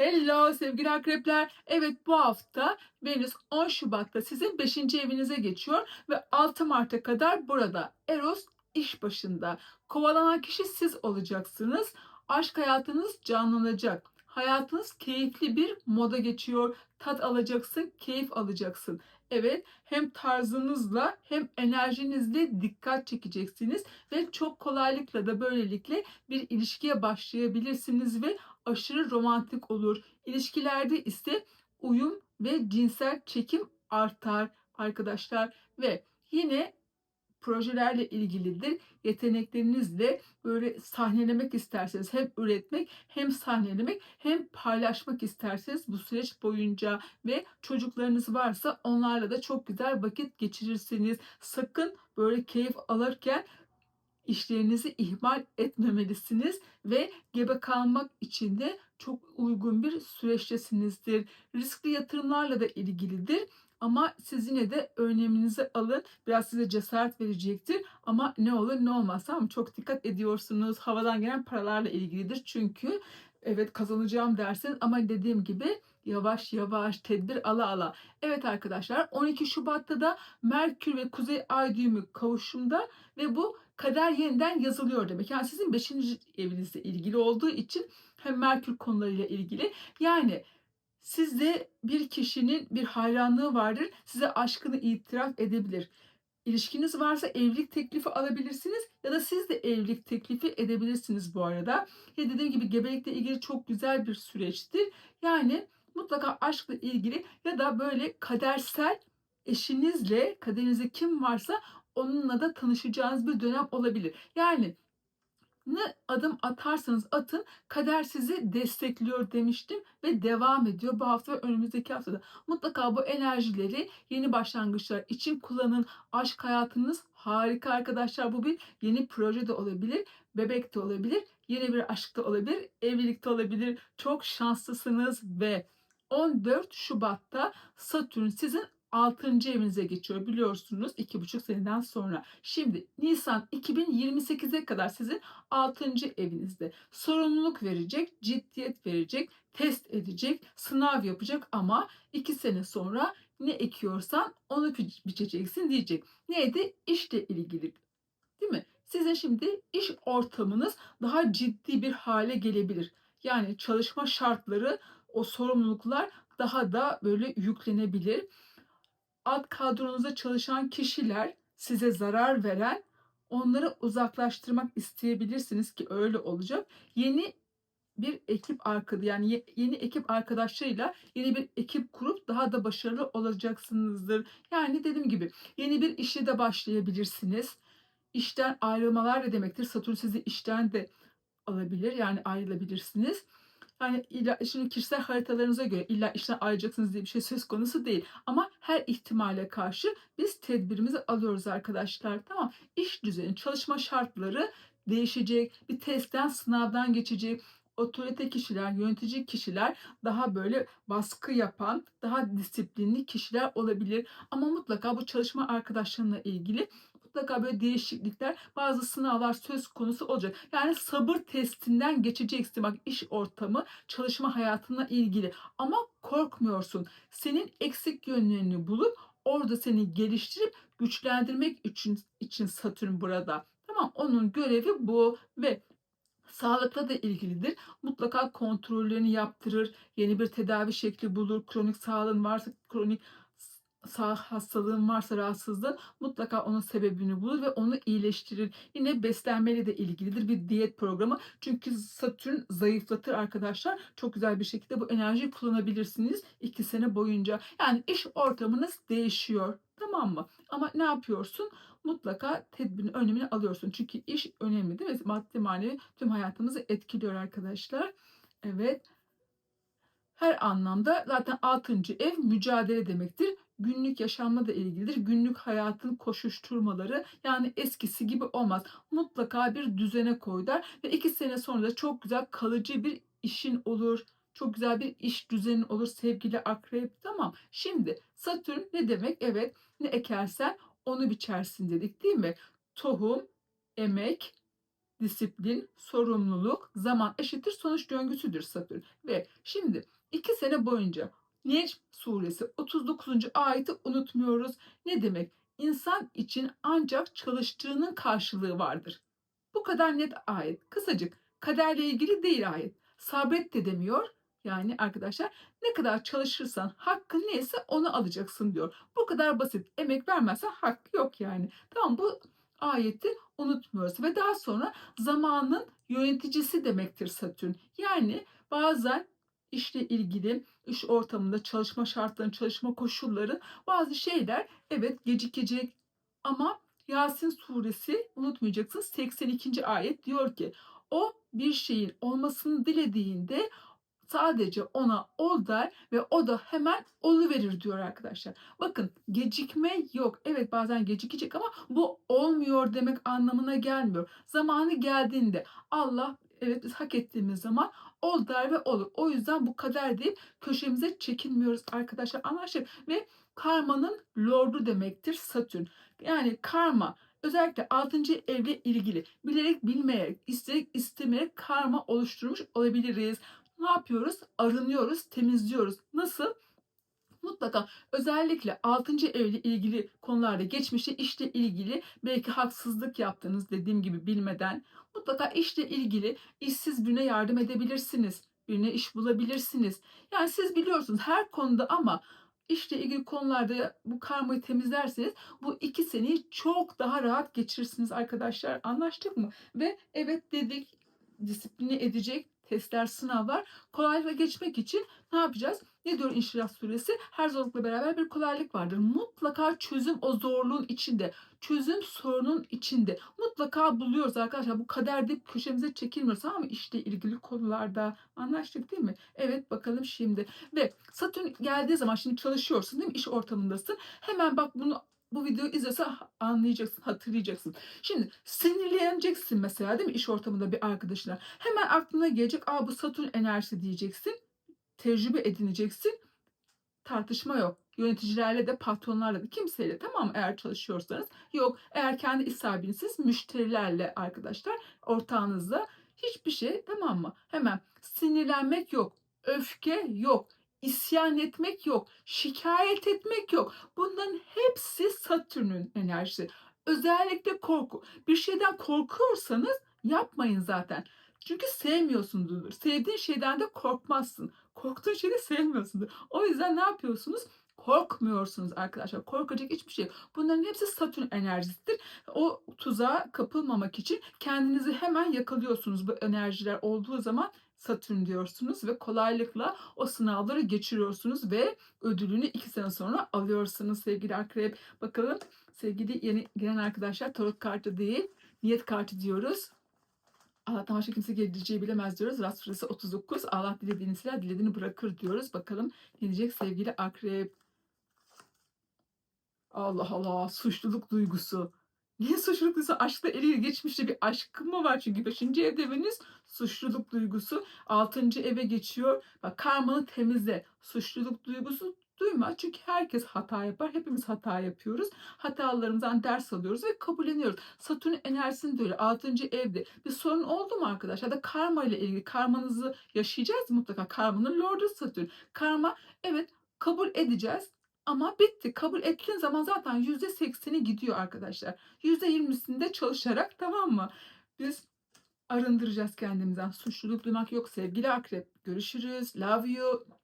Hello sevgili akrepler. Evet bu hafta Venüs 10 Şubat'ta sizin 5. evinize geçiyor ve 6 Mart'a kadar burada. Eros iş başında. Kovalanan kişi siz olacaksınız. Aşk hayatınız canlanacak. Hayatınız keyifli bir moda geçiyor. Tat alacaksın, keyif alacaksın. Evet, hem tarzınızla hem enerjinizle dikkat çekeceksiniz ve çok kolaylıkla da böylelikle bir ilişkiye başlayabilirsiniz ve aşırı romantik olur. İlişkilerde ise uyum ve cinsel çekim artar arkadaşlar ve yine projelerle ilgilidir. Yeteneklerinizle böyle sahnelemek isterseniz hem üretmek hem sahnelemek hem paylaşmak isterseniz bu süreç boyunca ve çocuklarınız varsa onlarla da çok güzel vakit geçirirsiniz. Sakın böyle keyif alırken işlerinizi ihmal etmemelisiniz ve gebe kalmak için de çok uygun bir süreçtesinizdir. Riskli yatırımlarla da ilgilidir. Ama siz yine de önleminizi alın. Biraz size cesaret verecektir. Ama ne olur ne olmaz tamam? Çok dikkat ediyorsunuz. Havadan gelen paralarla ilgilidir. Çünkü evet kazanacağım dersiniz ama dediğim gibi yavaş yavaş tedbir ala ala. Evet arkadaşlar 12 Şubat'ta da Merkür ve Kuzey Ay düğümü kavuşumda ve bu kader yeniden yazılıyor demek. Yani sizin 5. evinizle ilgili olduğu için hem Merkür konularıyla ilgili yani sizde bir kişinin bir hayranlığı vardır. Size aşkını itiraf edebilir. İlişkiniz varsa evlilik teklifi alabilirsiniz ya da siz de evlilik teklifi edebilirsiniz bu arada. Ya dediğim gibi gebelikle ilgili çok güzel bir süreçtir. Yani mutlaka aşkla ilgili ya da böyle kadersel eşinizle kaderinizde kim varsa onunla da tanışacağınız bir dönem olabilir. Yani ne adım atarsanız atın kader sizi destekliyor demiştim ve devam ediyor bu hafta ve önümüzdeki haftada. Mutlaka bu enerjileri yeni başlangıçlar için kullanın. Aşk hayatınız harika arkadaşlar. Bu bir yeni proje de olabilir, bebek de olabilir, yeni bir aşk da olabilir, evlilik de olabilir. Çok şanslısınız ve 14 Şubat'ta Satürn sizin 6. evinize geçiyor biliyorsunuz 2,5 seneden sonra. Şimdi Nisan 2028'e kadar sizin 6. evinizde sorumluluk verecek, ciddiyet verecek, test edecek, sınav yapacak ama 2 sene sonra ne ekiyorsan onu biçeceksin diyecek. Neydi? İşle ilgili. Değil mi? Sizin şimdi iş ortamınız daha ciddi bir hale gelebilir. Yani çalışma şartları, o sorumluluklar daha da böyle yüklenebilir alt kadronuzda çalışan kişiler size zarar veren onları uzaklaştırmak isteyebilirsiniz ki öyle olacak. Yeni bir ekip arkadaşı yani yeni ekip arkadaşlarıyla yeni bir ekip kurup daha da başarılı olacaksınızdır. Yani dediğim gibi yeni bir işe de başlayabilirsiniz. İşten ayrılmalar ne demektir? Satürn sizi işten de alabilir yani ayrılabilirsiniz. Yani illa şimdi kişisel haritalarınıza göre illa işten ayrılacaksınız diye bir şey söz konusu değil. Ama her ihtimale karşı biz tedbirimizi alıyoruz arkadaşlar. Tamam. İş düzeni, çalışma şartları değişecek. Bir testten, sınavdan geçecek otorite kişiler, yönetici kişiler daha böyle baskı yapan, daha disiplinli kişiler olabilir. Ama mutlaka bu çalışma arkadaşlarına ilgili mutlaka böyle değişiklikler, bazı sınavlar söz konusu olacak. Yani sabır testinden geçeceksin. Bak iş ortamı, çalışma hayatına ilgili. Ama korkmuyorsun. Senin eksik yönlerini bulup orada seni geliştirip güçlendirmek için için Satürn burada. Tamam onun görevi bu ve Sağlıkla da ilgilidir. Mutlaka kontrollerini yaptırır. Yeni bir tedavi şekli bulur. Kronik sağlığın varsa kronik sağ hastalığın varsa rahatsızlığın mutlaka onun sebebini bulur ve onu iyileştirir. Yine beslenmeyle de ilgilidir bir diyet programı. Çünkü Satürn zayıflatır arkadaşlar. Çok güzel bir şekilde bu enerjiyi kullanabilirsiniz iki sene boyunca. Yani iş ortamınız değişiyor. Tamam mı? Ama ne yapıyorsun? Mutlaka tedbirin önemini alıyorsun. Çünkü iş önemli değil mi? Maddi manevi tüm hayatımızı etkiliyor arkadaşlar. Evet. Her anlamda zaten 6. ev mücadele demektir günlük yaşamla da ilgilidir. Günlük hayatın koşuşturmaları yani eskisi gibi olmaz. Mutlaka bir düzene koy der ve iki sene sonra da çok güzel kalıcı bir işin olur. Çok güzel bir iş düzenin olur sevgili akrep. Tamam. Şimdi Satürn ne demek? Evet ne ekersen onu biçersin dedik değil mi? Tohum, emek, disiplin, sorumluluk, zaman eşittir sonuç döngüsüdür Satürn. Ve şimdi iki sene boyunca Necm suresi 39. ayeti unutmuyoruz. Ne demek? İnsan için ancak çalıştığının karşılığı vardır. Bu kadar net ayet. Kısacık kaderle ilgili değil ayet. Sabret de demiyor. Yani arkadaşlar ne kadar çalışırsan hakkın neyse onu alacaksın diyor. Bu kadar basit. Emek vermezsen hakkı yok yani. Tamam bu ayeti unutmuyoruz. Ve daha sonra zamanın yöneticisi demektir Satürn. Yani bazen işle ilgili iş ortamında çalışma şartları, çalışma koşulları bazı şeyler evet gecikecek ama Yasin suresi unutmayacaksınız 82. ayet diyor ki o bir şeyin olmasını dilediğinde sadece ona ol der ve o da hemen oluverir diyor arkadaşlar. Bakın gecikme yok. Evet bazen gecikecek ama bu olmuyor demek anlamına gelmiyor. Zamanı geldiğinde Allah evet biz hak ettiğimiz zaman ol der ve olur. O yüzden bu kader deyip köşemize çekinmiyoruz arkadaşlar. Anlaştık ve karmanın lordu demektir Satürn. Yani karma özellikle 6. evle ilgili bilerek bilmeyerek, isteyerek istemeyerek karma oluşturmuş olabiliriz. Ne yapıyoruz? Arınıyoruz, temizliyoruz. Nasıl? Mutlaka özellikle 6. evle ilgili konularda geçmişte işle ilgili belki haksızlık yaptığınız dediğim gibi bilmeden mutlaka işle ilgili işsiz birine yardım edebilirsiniz. Birine iş bulabilirsiniz. Yani siz biliyorsunuz her konuda ama işle ilgili konularda bu karmayı temizlerseniz bu iki seneyi çok daha rahat geçirirsiniz arkadaşlar. Anlaştık mı? Ve evet dedik disipline edecek testler, sınavlar kolaylıkla geçmek için ne yapacağız? Ne diyor İnşirah suresi? Her zorlukla beraber bir kolaylık vardır. Mutlaka çözüm o zorluğun içinde. Çözüm sorunun içinde. Mutlaka buluyoruz arkadaşlar. Bu kader deyip köşemize çekilmiyoruz ama işte ilgili konularda anlaştık değil mi? Evet bakalım şimdi. Ve Satürn geldiği zaman şimdi çalışıyorsun değil mi? İş ortamındasın. Hemen bak bunu bu videoyu izlese anlayacaksın, hatırlayacaksın. Şimdi sinirleneceksin mesela değil mi iş ortamında bir arkadaşına. Hemen aklına gelecek, aa bu Satürn enerjisi diyeceksin. Tecrübe edineceksin. Tartışma yok. Yöneticilerle de patronlarla da kimseyle tamam eğer çalışıyorsanız. Yok eğer kendi iş müşterilerle arkadaşlar ortağınızla hiçbir şey tamam mı? Hemen sinirlenmek yok. Öfke yok isyan etmek yok, şikayet etmek yok. Bunların hepsi Satürn'ün enerjisi. Özellikle korku. Bir şeyden korkuyorsanız yapmayın zaten. Çünkü sevmiyorsundur. Sevdiğin şeyden de korkmazsın. Korktuğun şeyi sevmiyorsundur. O yüzden ne yapıyorsunuz? Korkmuyorsunuz arkadaşlar. Korkacak hiçbir şey yok. Bunların hepsi Satürn enerjisidir. O tuzağa kapılmamak için kendinizi hemen yakalıyorsunuz bu enerjiler olduğu zaman Satürn diyorsunuz ve kolaylıkla o sınavları geçiriyorsunuz ve ödülünü iki sene sonra alıyorsunuz sevgili akrep. Bakalım sevgili yeni gelen arkadaşlar tarot kartı değil niyet kartı diyoruz. Allah'tan başka kimse geleceği bilemez diyoruz. Rast suresi 39. Allah dilediğini siler, dilediğini bırakır diyoruz. Bakalım ne diyecek sevgili akrep. Allah Allah suçluluk duygusu. Niye suçluluk duygusu? Aşkla eriyor. Geçmişte bir aşkım mı var? Çünkü 5. evde Venüs suçluluk duygusu. 6. eve geçiyor. Bak karmanı temizle. Suçluluk duygusu duyma. Çünkü herkes hata yapar. Hepimiz hata yapıyoruz. Hatalarımızdan ders alıyoruz ve kabulleniyoruz. Satürn enerjisini de öyle. 6. evde. Bir sorun oldu mu arkadaşlar? Da karma ile ilgili. Karmanızı yaşayacağız mutlaka. Karmanın lordu Satürn. Karma evet kabul edeceğiz. Ama bitti. Kabul ettiğin zaman zaten yüzde sekseni gidiyor arkadaşlar. Yüzde yirmisinde çalışarak tamam mı? Biz arındıracağız kendimizden. Suçluluk duymak yok sevgili akrep. Görüşürüz. Love you.